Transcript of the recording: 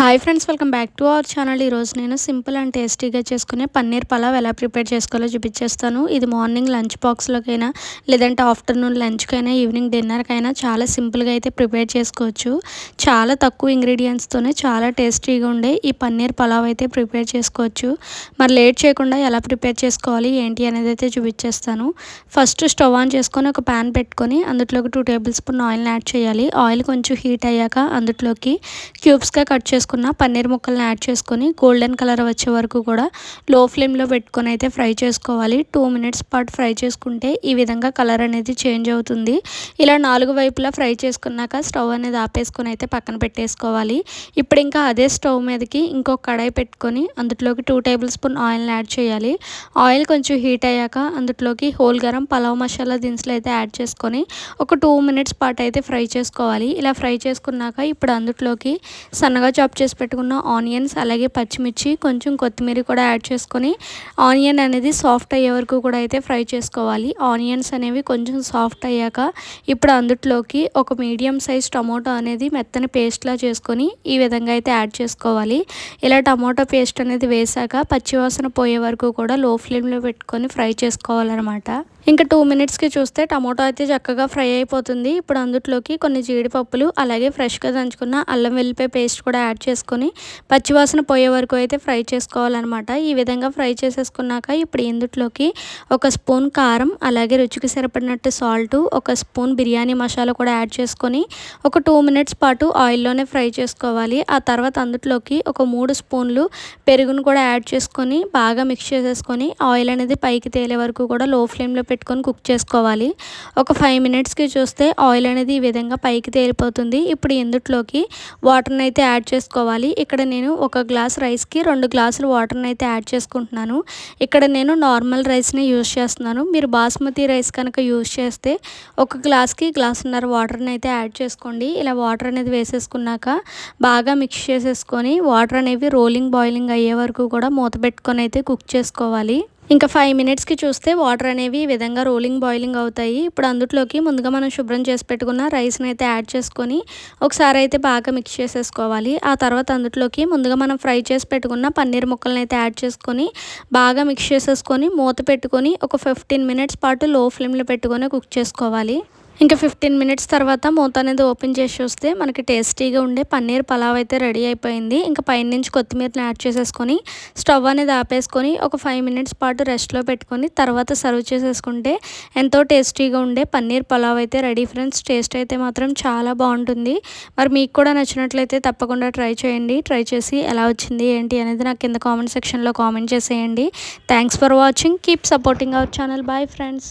Hi friends welcome back to our channel ఈరోజు నేను simple and టేస్టీగా చేసుకునే పన్నీర్ పలావ్ ఎలా ప్రిపేర్ చేసుకోవాలో చూపించేస్తాను. ఇది మార్నింగ్ లంచ్ బాక్స్లోకైనా లేదంటే ఆఫ్టర్నూన్ లంచ్కైనా ఈవినింగ్ డిన్నర్కైనా చాలా సింపుల్గా అయితే ప్రిపేర్ చేసుకోవచ్చు. చాలా తక్కువ ఇంగ్రీడియంట్స్తోనే చాలా టేస్టీగా ఉండే ఈ పన్నీర్ పలావ్ అయితే ప్రిపేర్ చేసుకోవచ్చు. మరి లేట్ చేయకుండా ఎలా ప్రిపేర్ చేసుకోవాలి ఏంటి అనేది అయితే చూపించేస్తాను. ఫస్ట్ స్టవ్ ఆన్ చేసుకొని ఒక ప్యాన్ పెట్టుకొని అందులోకి టూ టేబుల్ స్పూన్ ఆయిల్ని యాడ్ చేయాలి. ఆయిల్ కొంచెం హీట్ అయ్యాక అందులోకి క్యూబ్స్గా కట్ చేసుకున్న పన్నీర్ ముక్కల్ని యాడ్ చేసుకొని గోల్డెన్ కలర్ వచ్చే వరకు కూడా లో ఫ్లేమ్లో పెట్టుకొని అయితే ఫ్రై చేసుకోవాలి. టూ మినిట్స్ పాటు ఫ్రై చేసుకుంటే ఈ విధంగా కలర్ అనేది చేంజ్ అవుతుంది. ఇలా నాలుగు వైపులా ఫ్రై చేసుకున్నాక స్టవ్ అనేది ఆపేసుకొని అయితే పక్కన పెట్టేసుకోవాలి. ఇప్పుడు ఇంకా అదే స్టవ్ మీదకి ఇంకొక కడాయి పెట్టుకొని అందులోకి టూ టేబుల్ స్పూన్ ఆయిల్ని యాడ్ చేయాలి. ఆయిల్ కొంచెం హీట్ అయ్యాక అందులోకి హోల్ గరం పలావ్ మసాలా దినుసులు అయితే యాడ్ చేసుకొని ఒక టూ మినిట్స్ పాటు అయితే ఫ్రై చేసుకోవాలి. ఇలా ఫ్రై చేసుకున్నాక ఇప్పుడు అందులోకి సన్నగా చాప్ చేసి పెట్టుకున్న ఆనియన్స్ అలాగే పచ్చిమిర్చి కొంచెం కొత్తిమీర కూడా యాడ్ చేసుకొని ఆనియన్ అనేది సాఫ్ట్ అయ్యే వరకు కూడా అయితే ఫ్రై చేసుకోవాలి. ఆనియన్స్ అనేవి కొంచెం సాఫ్ట్ అయ్యాక ఇప్పుడు అందుట్లోకి ఒక మీడియం సైజ్ టమోటో అనేది మెత్తని పేస్ట్లా చేసుకొని ఈ విధంగా అయితే యాడ్ చేసుకోవాలి. ఇలా టమోటో పేస్ట్ అనేది వేసాక పచ్చివాసన పోయే వరకు కూడా లో ఫ్లేమ్లో పెట్టుకొని ఫ్రై చేసుకోవాలన్నమాట. ఇంకా టూ మినిట్స్కి చూస్తే టమాటో అయితే చక్కగా ఫ్రై అయిపోతుంది. ఇప్పుడు అందుట్లోకి కొన్ని జీడిపప్పులు అలాగే ఫ్రెష్గా దంచుకున్న అల్లం వెల్లిపాయ పేస్ట్ కూడా యాడ్ చేసుకొని పచ్చివాసన పోయే వరకు అయితే ఫ్రై చేసుకోవాలన్నమాట. ఈ విధంగా ఫ్రై చేసేసుకున్నాక ఇప్పుడు ఇందుట్లోకి ఒక స్పూన్ కారం అలాగే రుచికి సరిపడినట్టు సాల్ట్ ఒక స్పూన్ బిర్యానీ మసాలా కూడా యాడ్ చేసుకొని ఒక టూ మినిట్స్ పాటు ఆయిల్లోనే ఫ్రై చేసుకోవాలి. ఆ తర్వాత అందుట్లోకి ఒక మూడు స్పూన్లు పెరుగును కూడా యాడ్ చేసుకొని బాగా మిక్స్ చేసేసుకొని ఆయిల్ అనేది పైకి తేలే వరకు కూడా లో ఫ్లేమ్లో పెట్టుకొని కుక్ చేసుకోవాలి. ఒక ఫైవ్ మినిట్స్కి చూస్తే ఆయిల్ అనేది ఈ విధంగా పైకి తేలిపోతుంది. ఇప్పుడు ఇందుట్లోకి వాటర్ని అయితే యాడ్ చేసుకోవాలి. ఇక్కడ నేను ఒక గ్లాస్ రైస్కి రెండు గ్లాసులు వాటర్ని అయితే యాడ్ చేసుకుంటున్నాను. ఇక్కడ నేను నార్మల్ రైస్ని యూజ్ చేస్తున్నాను. మీరు బాస్మతి రైస్ కనుక యూజ్ చేస్తే ఒక గ్లాస్కి గ్లాసున్నర వాటర్ని అయితే యాడ్ చేసుకోండి. ఇలా వాటర్ అనేది వేసేసుకున్నాక బాగా మిక్స్ చేసేసుకొని వాటర్ అనేవి రోలింగ్ బాయిలింగ్ అయ్యే వరకు కూడా మూత పెట్టుకొని అయితే కుక్ చేసుకోవాలి. ఇంకా ఫైవ్ మినిట్స్కి చూస్తే వాటర్ అనేవి ఈ విధంగా రోలింగ్ బాయిలింగ్ అవుతాయి. ఇప్పుడు అందులోకి ముందుగా మనం శుభ్రం చేసి పెట్టుకున్న రైస్ని అయితే యాడ్ చేసుకొని ఒకసారి అయితే బాగా మిక్స్ చేసేసుకోవాలి. ఆ తర్వాత అందులోకి ముందుగా మనం ఫ్రై చేసి పెట్టుకున్న పన్నీర్ ముక్కలను అయితే యాడ్ చేసుకొని బాగా మిక్స్ చేసేసుకొని మూత పెట్టుకొని ఒక ఫిఫ్టీన్ మినిట్స్ పాటు లో ఫ్లేమ్లో పెట్టుకొని కుక్ చేసుకోవాలి. ఇంకా ఫిఫ్టీన్ మినిట్స్ తర్వాత మూత అనేది ఓపెన్ చేసి చూస్తే మనకి టేస్టీగా ఉండే పన్నీర్ పలావ్ అయితే రెడీ అయిపోయింది. ఇంకా పైన నుంచి కొత్తిమీరని యాడ్ చేసేసుకొని స్టవ్ అనేది ఆపేసుకొని ఒక ఫైవ్ మినిట్స్ పాటు రెస్ట్లో పెట్టుకొని తర్వాత సర్వ్ చేసేసుకుంటే ఎంతో టేస్టీగా ఉండే పన్నీర్ పలావ్ అయితే రెడీ ఫ్రెండ్స్ టేస్ట్ అయితే మాత్రం చాలా బాగుంటుంది. మరి మీకు కూడా నచ్చినట్లయితే తప్పకుండా ట్రై చేయండి. ట్రై చేసి ఎలా వచ్చింది ఏంటి అనేది నాకు కింద కామెంట్ సెక్షన్లో కామెంట్ చేసేయండి. Thanks for watching keep supporting our channel bye friends